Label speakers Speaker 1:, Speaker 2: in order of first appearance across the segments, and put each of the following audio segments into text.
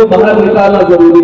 Speaker 1: ముందు బాల గృహాల్లో జరుగుతుంది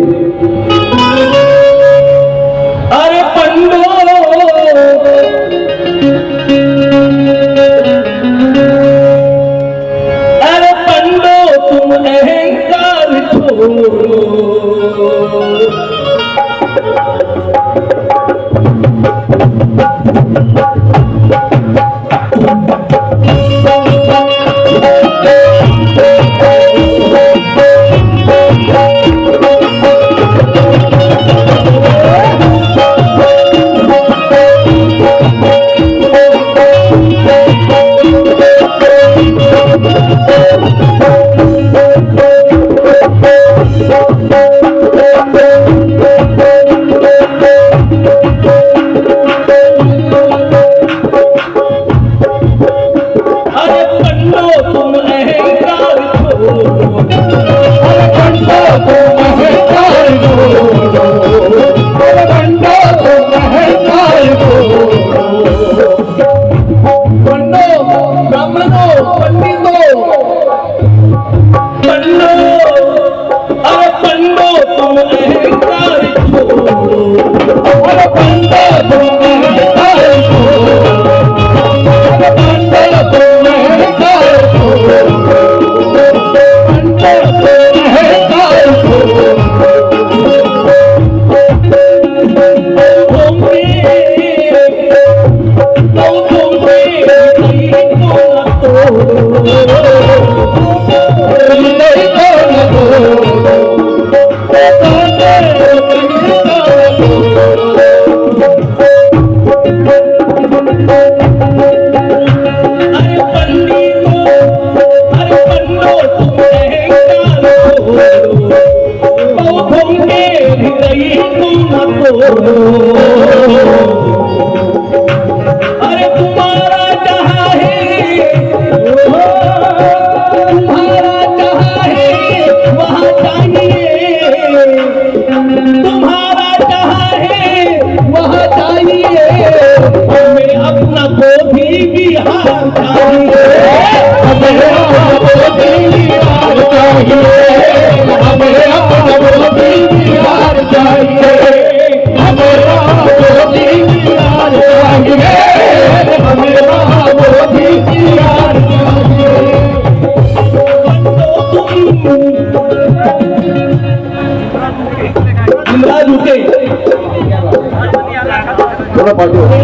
Speaker 1: Thank you. Baju.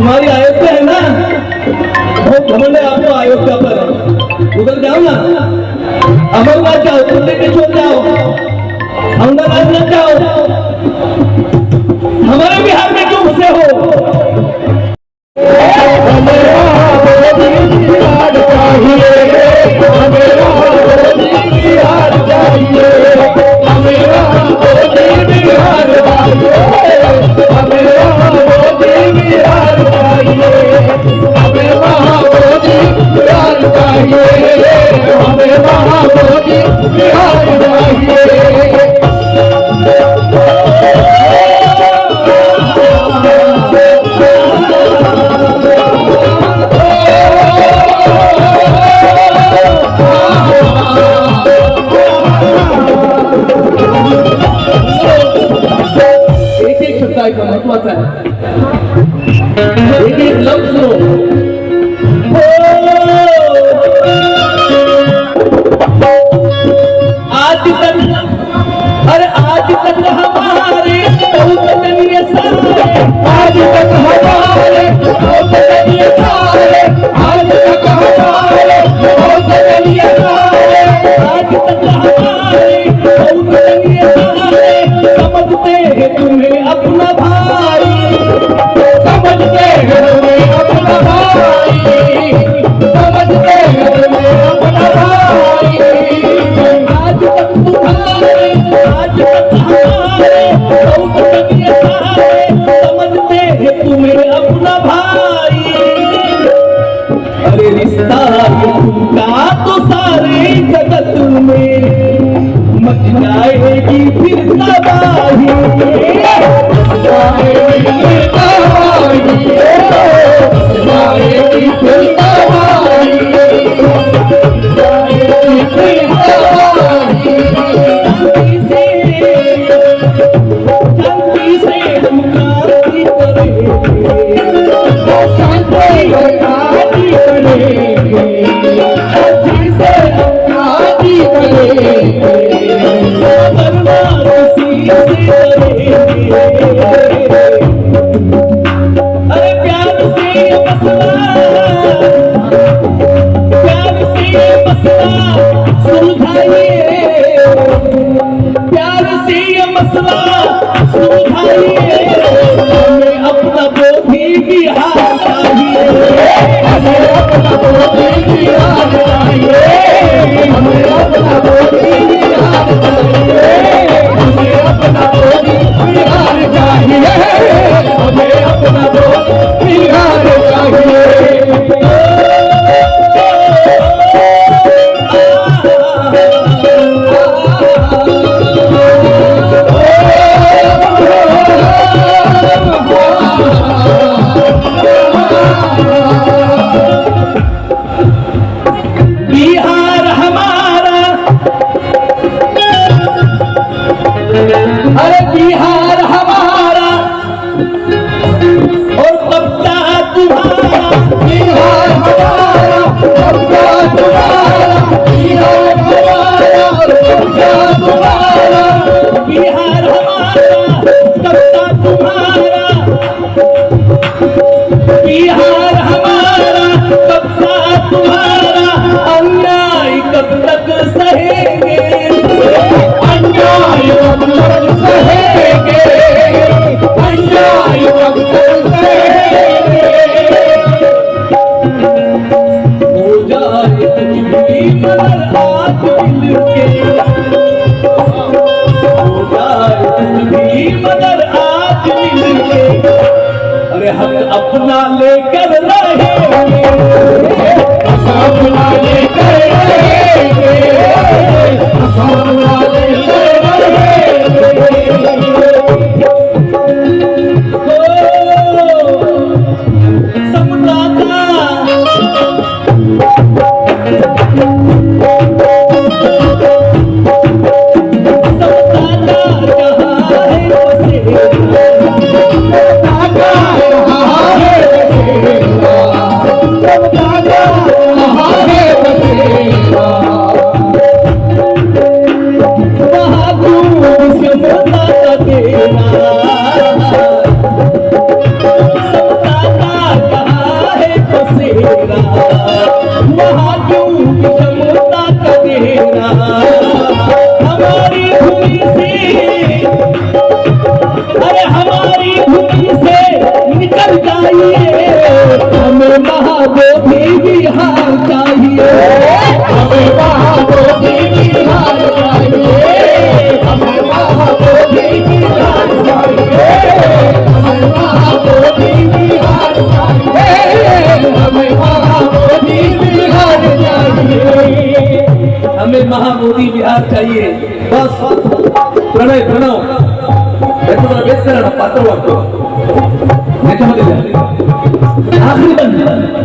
Speaker 1: तुम्हारी आयोग पे है ना? वो घमंड आपको अयोध्या पर उधर जाओ ना। अमरनाथ जाओ उत्तर के छोड़ जाओ। अमरनाथ मत जाओ। हमारे बिहार में क्यों घुसे हो?
Speaker 2: महाभोगी बिहारी
Speaker 1: प्यार रिश्ता का तो सारे जगत में। मच जाएगी फिर तबाही। जाएगी फिर तबाही। Brasil. बिहार हमारा कब तुम्हारा। बिहार नहीं मगर आज मिलेंगे अरे हम अपना लेकर रहेंगे।
Speaker 2: अपना लेकर रहेंगे। Oh, my
Speaker 1: God. 啊，哈哈哈。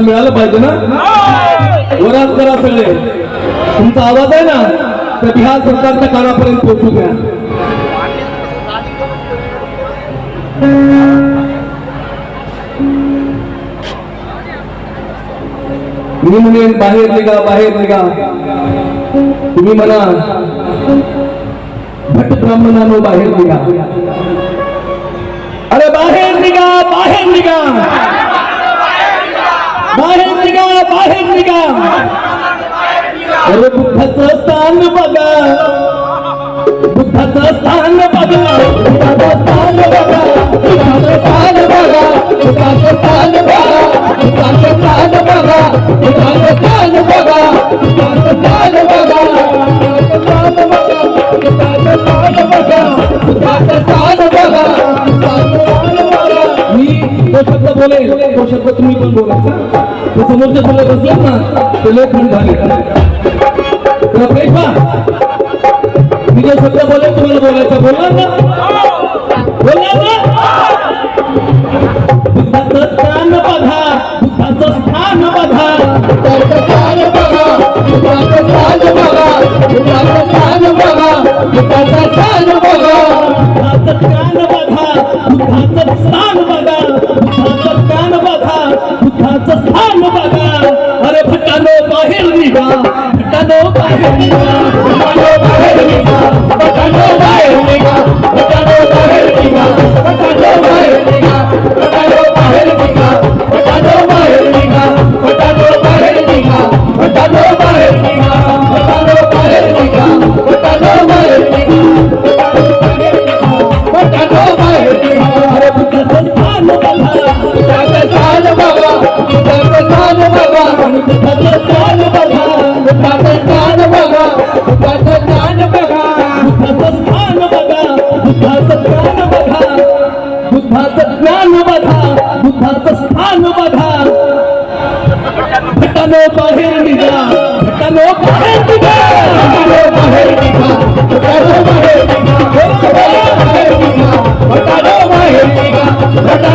Speaker 1: आपल्याला मिळालं पाहिजे ना। वरात करा सगळे तुमचा आवाज़ आहे ना। त्या बिहार सरकारच्या कानापर्यंत पोहोचू द्या मी म्हणेन बाहेर निघा बाहेर निघा। तुम्ही म्हणा भट ब्राह्मणानो, बाहेर निघा। अरे बाहेर निघा बाहेर निघा। निघा बाहेर निघा अरे बुद्धाचं स्थान बघा बुद्धाचं स्थान बघा बुद्धाचं स्थान बघा
Speaker 2: बुद्धाचं स्थान बघा बुद्धाचं स्थान बघा बुद्धाचं स्थान बघा बुद्धाचं स्थान बघा बुद्धाचं स्थान बघा बुद्धाचं स्थान बघा बुद्धाचं स्थान बघा बुद्धाचं स्थान बघा
Speaker 1: मी तो शब्द बोलेल तो शब्द तुम्ही पण बोलायचा ते समोरच्या समोर बसलात ना ते लोक पण झाले. तुला मी जे सध्या बोलेल तुम्हाला बोलायचं बोलणार ना? बोलणार ना? बुद्धाचं स्थान बघा बुद्धाचं स्थान बघा.
Speaker 2: स्थान बघा बुद्धाचं स्थान बघा बुद्धाचं स्थान बघा बुद्धाचं स्थान बघा.
Speaker 1: 哥咱都发工资了 ಬೆಟ್ಟ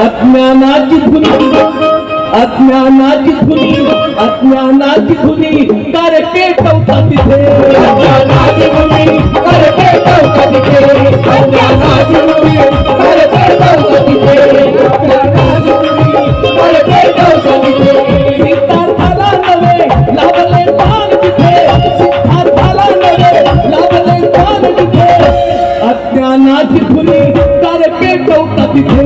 Speaker 1: अज्ञानाची धुनी अज्ञानाची धुनी अज्ञानाची धुनी कारके ठेवता तिथे
Speaker 2: अज्ञानाची तिथे तिथे तिथे
Speaker 1: सिद्धार्थाला तिथे सिद्धार्थाला तिथे धुनी कारके ठेवता तिथे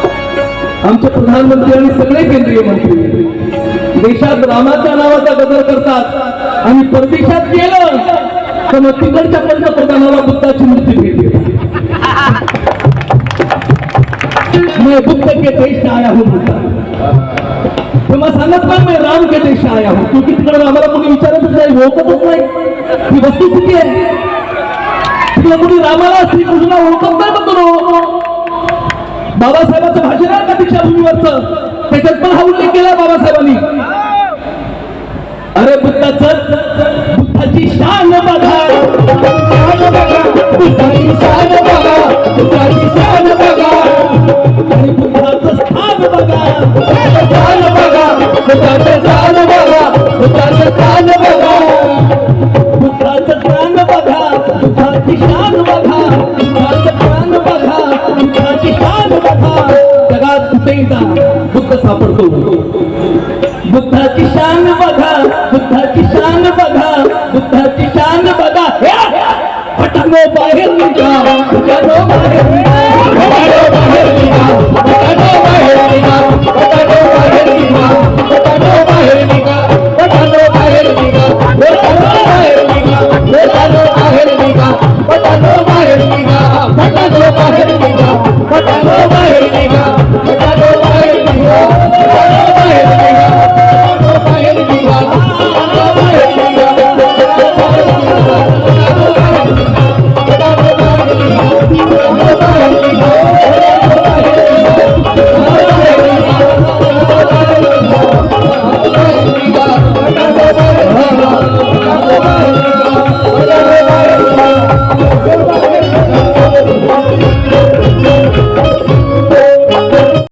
Speaker 1: आमचे प्रधानमंत्री आणि सगळे केंद्रीय मंत्री. देशात रामाच्या नावाचा बदल करतात आणि परदेशात गेलं तर मग तिकडच्या पंतप्रधानाला बुद्धाची मूर्ती भेट मैं बुद्ध के देश आया हूँ तेव्हा सांगत पण मी राम के देश आया हूँ. हो. तू तिकडे आम्हाला कोणी विचारतच नाही ओळखतच नाही. ही वस्तुस्थिती आहे. तिकडे कोणी रामाला श्रीकृष्णा ओळखत नाही बघतो बाबासाहेबांचं भाषण आहे का दीक्षाभूमीवरच त्याच्यात पण हा उल्लेख केला बाबासाहेबांनी. अरे बुद्धाच बुद्धाची शान बघा.
Speaker 2: बुद्धाची
Speaker 1: शान बघा. बुद्धाची शान बघा. बघा. बुद्धाचं स्थान बघा. बुद्धाचं
Speaker 2: स्थान జనో భాగ్యం జనో భాగ్యం